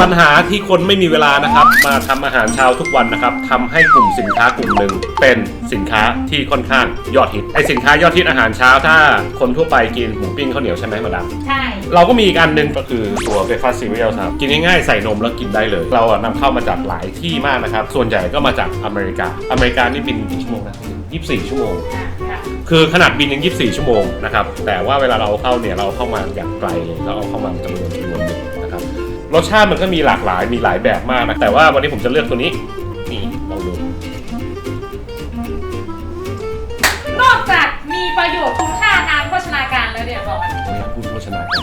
ปัญหาที่คนไม่มีเวลานะครับ มาทำอาหารเช้าทุกวันนะครับทำให้กลุ่มสินค้ากลุ่มหนึ่งเป็นสินค้าที่ค่อนข้างยอดฮิตไอสินค้ายอดฮิตอาหารเช้าถ้าคนทั่วไปกินหมูปิ้งข้าวเหนียวใช่ไหมมาดามใช่เราก็มีอีกอันหนึ่งก็คือตัวเบรคฟาสต์ซีเรียลครับกินง่ายๆใส่นมแล้วกินได้เลย เราอะนำเข้ามาจากหลายที่มากนะครับ ส่วนใหญ่ก็มาจากอเมริกา อเมริกานี่บินกี่ชั่วโมงนะ24 ชั่วโมงอะค่ะคือขนาดบินยัง 24 ชั่วโมงนะครับแต่ว่าเวลาเราเอาเข้าเนี่ยเราเอาเข้ามาอย่างไกลเลยเราเอาเข้ามาจำนวนจำนวนหนึ่งนะค รับรสชาติมันก็มีหลากหลายมีหลายแบบมากนะแต่ว่าวันนี้ผมจะเลือกตัวนี้ นี่ลองดูนอกจากมีประโยชน์คุณค่าทางโภชนาการแล้วเนี่ยบอสไม่อยากพูดโฆษณากัน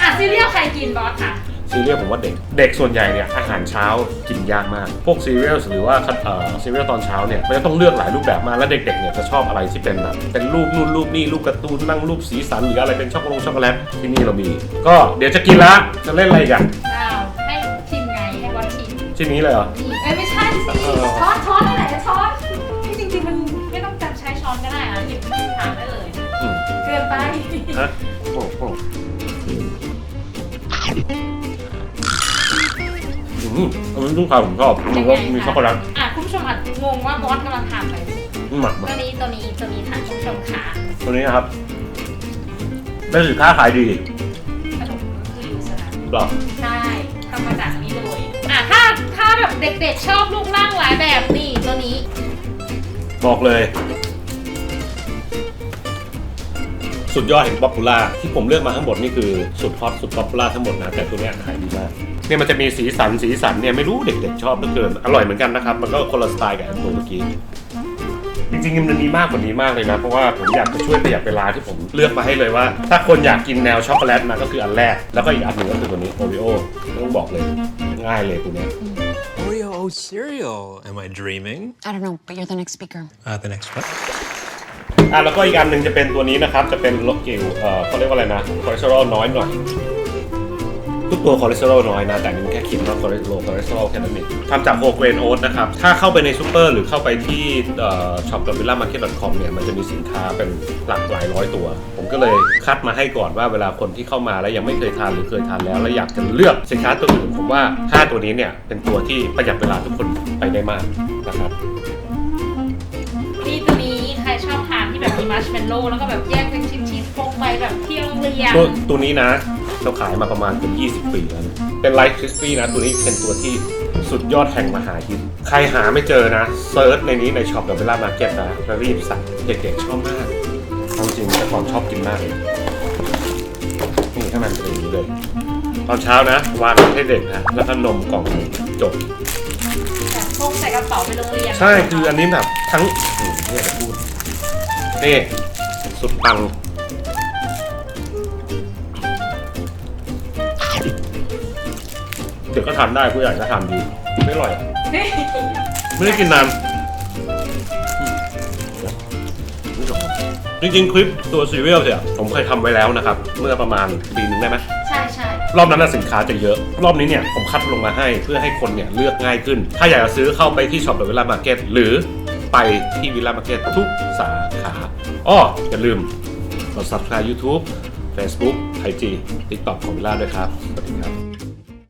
อะซีเรียลใครกินบอสค่ะ ซีเรียลผมว่าเด็ก เด็กส่วนใหญ่เนี่ยอาหารเช้ากินยากมาก พวกซีเรียลหรือว่าเอ่อซีเรียลตอนเช้าเนี่ยมันจะต้องเลือกหลายรูปแบบมากแล้วเด็กๆเนี่ยจะชอบอะไรที่เป็นแบบเป็นรูปนู่นรูปนี่รูปการ์ตูนนั่งรูปสีสันหรืออะไรเป็นช็อกโกแลตช็อกโกแลตที่นี่เรามี ก็เดี๋ยวจะกินละจะเล่นอะไรอีกันอ้าวให้ชิมไงให้บอสชิมชิ้นนี้เลยเหรอ นี่เอ้ยไม่ใช่สิเออ ช้อนช้อนนั่นแหละช้อนที่จริงๆมันไม่ต้องจำใช้ช้อนก็ได้นะหยิบทานได้เลยอืมเกินไป ฮะโอ้โห อืมอันนี้ลูกค้าผมชอบมันก็มีช็อกโกแลตอะคุณผู้ชมอาจงงว่าบอสกำลังทำอะไรอยู่อืมหมักมาตัวนี้ตัวนี้ตัวนี้ค่ะคุณผู้ชมค่ะตัวนี้นะครับเป็นสินค้าขายดีขนมคืออยู่สนามหรอใช่ทำมาจากนี้เลยอะถ้าถ้าแบบเด็กๆชอบลูกร่างหลายแบบนี่ตัวนี้ บอกเลย สุดยอดแห่งป๊อปปูล่าที่ผมเลือกมาทั้งหมดนี่คือสุดฮอตสุดป๊อปปูล่าทั้งหมดนะแต่ตัวเนี้ยขายดีมากเนี่ยมันจะมีสีสันสีสันเนี่ยไม่รู้เด็กๆชอบเหลือเกินอร่อยเหมือนกันนะครับมันก็คนละสไตล์กับอันตัวเมื่อกี้จริงๆมันมีมากกว่านี้มากเลยนะ เพราะว่าผมอยากจะช่วยประหยัดเวลาที่ผมเลือกมาให้เลยว่า ถ้าคนอยากกินแนวช็อกโกแลตนะก็คืออันแรก แล้วก็อีกอันหนึ่งก็คือตัวนี้โอริโอต้องบอกเลยง่ายเลยตัวเนี้ย Oreo oat cereal. Am I dreaming? I don't know, but you're the next speaker. Uh, the next what? อะแล้วก็อีกอันหนึ่งจะเป็นตัวนี้นะครับ จะเป็นโลกิวเอ่อเขาเรียกว่าอะไรนะคอเลสเตอรอลน้อยหน่อยทุกตัวคอเลสเตอรอลน้อยนะ แต่นี่มันแค่คิดว่าคอเลสเตอรอลคอเลสเตอรอลแค่นั้นเองทำจากโฮเกรนโอ๊ตนะครับ ถ้าเข้าไปในซูเปอร์หรือเข้าไปที่ช็อป v i l l a m a r k e t com เนี่ย มันจะมีสินค้าเป็นหลักหลายร้อยตัว ผมก็เลยคัดมาให้ก่อนว่าเวลาคนที่เข้ามาแล้วยังไม่เคยทานหรือเคยทานแล้ว แล้วอยากจะเลือกสินค้าตัวอื่นผมว่าห้าตัวนี้เนี่ยเป็นตัวที่ประหยัดเวลาทุกคนไปได้มากนะครับ มีมัชเมลโล่แล้วก็แบบแยกเป็นชิ้นๆพกไปแบบเที่ยวโรงเรียนตัวตัวนี้นะ เราขายมาประมาณเกือบ20 ปีแล้วนะเป็นไลท์คริสปี้นะ ตัวนี้เป็นตัวที่สุดยอดแห่งมหาฮิตใครหาไม่เจอนะเซิร์ชในนี้ในช็อปกับเวลามาร์เก็ตนะแล้วรีบสั่งเด็กๆชอบมากเอาจริงแต่ก่อนชอบกินมากเลยนี่ถ้ามันเป็นอย่างนี้เลย ตอนเช้านะ วางให้เด็กนะ แล้วก็นมกล่องหนึ่งจบ แบบพกใส่กระเป๋าไปโรงเรียน ใช่คืออันนี้แบบทั้ง นี่ สุดปัง เด็กก็ทานได้ผู้ใหญ่ก็ทานดี ไม่อร่อยอะไม่ได้กินนานอืมนี่ก่อนจริงๆ คลิปตัวซีเรียลเนี่ยผมเคยทำไว้แล้วนะครับ เมื่อประมาณปีนึงได้ไหมใช่ใช่รอบนั้นนะสินค้าจะเยอะ รอบนี้เนี่ยผมคัดลงมาให้เพื่อให้คนเนี่ยเลือกง่ายขึ้น ถ้าอยากจะซื้อเข้าไปที่ช็อปเดอะวิลล่ามาร์เก็ตหรือ ไปที่วิลล่ามาร์เก็ตทุกสาขาอ้ออย่าลืมกด subscribe YouTube Facebook IG TikTok ของวิลล่าด้วยครับ สวัสดีครับ